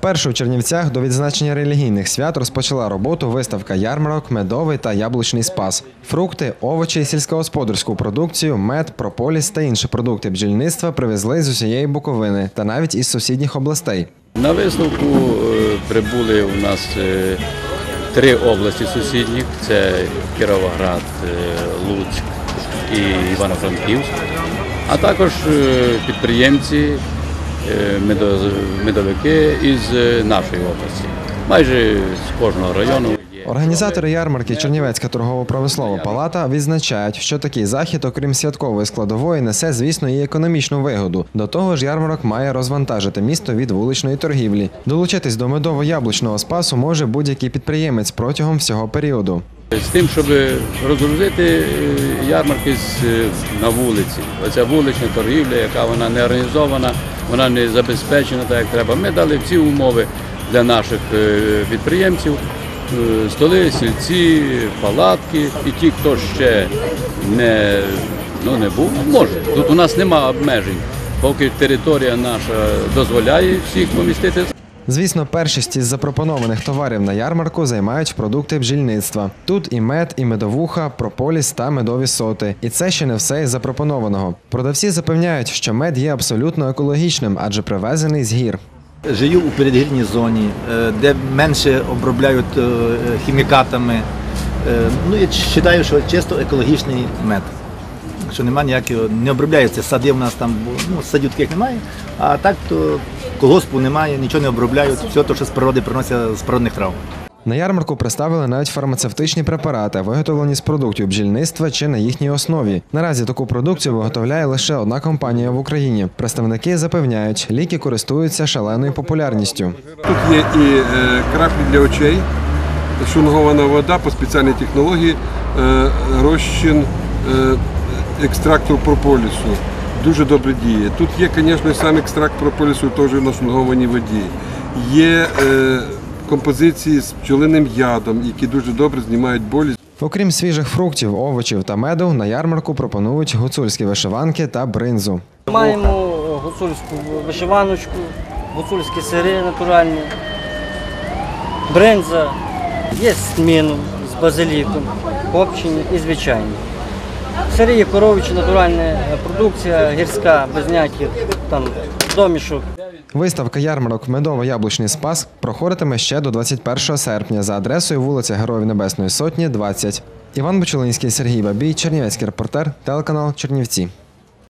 Вперше у Чернівцях до відзначення релігійних свят розпочала роботу виставка ярмарок, медовий та яблучний спас. Фрукти, овочі, сільськогосподарську продукцію, мед, прополіс та інші продукти бджільництва привезли з усієї Буковини та навіть із сусідніх областей. На виставку е, прибули у нас е, три області сусідніх: це Кіровоград, е, Луцьк і Івано-Франківськ, а також підприємці, медовики із е, нашої області. Майже з кожного району. Організатори ярмарки Чернівецька торгово-промислова палата відзначають, що такий захід, окрім святкової складової, несе, звісно, і економічну вигоду. До того ж, ярмарок має розвантажити місто від вуличної торгівлі. Долучитись до медово-яблучного спасу може будь-який підприємець протягом всього періоду. З тим, щоб розгрузити е, ярмарки е, на вулиці. Оця вулична торгівля, яка вона не організована, вона не забезпечена так, як треба. Ми дали всі умови для наших е, підприємців. Е, Столи, сільці, палатки і ті, хто ще не, ну, не був, може. Тут у нас нема обмежень, поки територія наша дозволяє всіх помістити. Звісно, першість із запропонованих товарів на ярмарку займають продукти бджільництва. Тут і мед, і медовуха, прополіс та медові соти. І це ще не все із запропонованого. Продавці запевняють, що мед є абсолютно екологічним, адже привезений з гір. Живу у передгірній зоні, е, де менше обробляють е, хімікатами. Е, Ну і вважаю, що чисто екологічний мед. Що немає ніякого, не обробляється. Сади в нас там, ну, садів таких немає, а так то колгоспу немає, нічого не обробляють, все те, що з природи приносять з природних трав. На ярмарку представили навіть фармацевтичні препарати, виготовлені з продуктів бджільництва чи на їхній основі. Наразі таку продукцію виготовляє лише одна компанія в Україні. Представники запевняють, ліки користуються шаленою популярністю. Тут є і е, краплі для очей, шунгована вода по спеціальній технології, е, розчин е, екстракту прополісу. Дуже добре діє. Тут є, звісно, сам екстракт прополісу теж на шунгованій воді. Є е, композиції з пчолиним ядом, які дуже добре знімають болі. Окрім свіжих фруктів, овочів та меду, на ярмарку пропонують гуцульські вишиванки та бринзу. Маємо гуцульську вишиваночку, гуцульські сири натуральні, бринза, є з з базиліком, копчені і звичайні. Сири є коровичі, натуральна продукція, гірська, без ніяких там домішок. Виставка ярмарок Медово-Яблучний Спас проходитиме ще до 21 серпня за адресою вулиця Героїв Небесної Сотні, 20. Іван Бочолинський, Сергій Бабій, Чернівецький репортер, телеканал Чернівці.